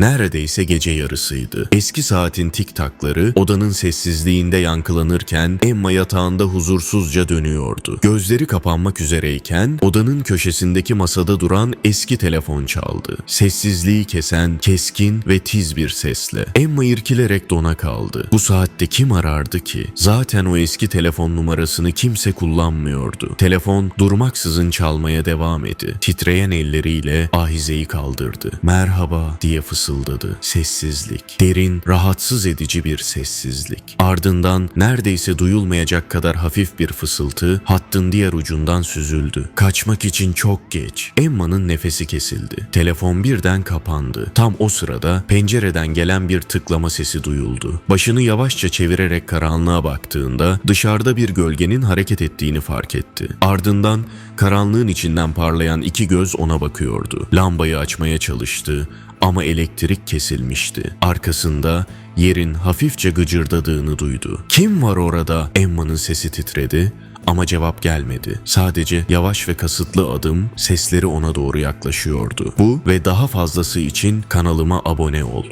Neredeyse gece yarısıydı. Eski saatin tik takları odanın sessizliğinde yankılanırken Emma yatağında huzursuzca dönüyordu. Gözleri kapanmak üzereyken odanın köşesindeki masada duran eski telefon çaldı. Sessizliği kesen keskin ve tiz bir sesle. Emma irkilerek dona kaldı. Bu saatte kim arardı ki? Zaten o eski telefon numarasını kimse kullanmıyordu. Telefon durmaksızın çalmaya devam etti. Titreyen elleriyle ahizeyi kaldırdı. Merhaba diye fısıldadı. Sessizlik. Derin, rahatsız edici bir sessizlik. Ardından neredeyse duyulmayacak kadar hafif bir fısıltı hattın diğer ucundan süzüldü. Kaçmak için çok geç. Emma'nın nefesi kesildi. Telefon birden kapandı. Tam o sırada pencereden gelen bir tıklama sesi duyuldu. Başını yavaşça çevirerek karanlığa baktığında dışarıda bir gölgenin hareket ettiğini fark etti. Ardından karanlığın içinden parlayan iki göz ona bakıyordu. Lambayı açmaya çalıştı ama elektrik kesilmişti. Arkasında yerin hafifçe gıcırdadığını duydu. Kim var orada? Emma'nın sesi titredi ama cevap gelmedi. Sadece yavaş ve kasıtlı adım sesleri ona doğru yaklaşıyordu. Bu ve daha fazlası için kanalıma abone ol.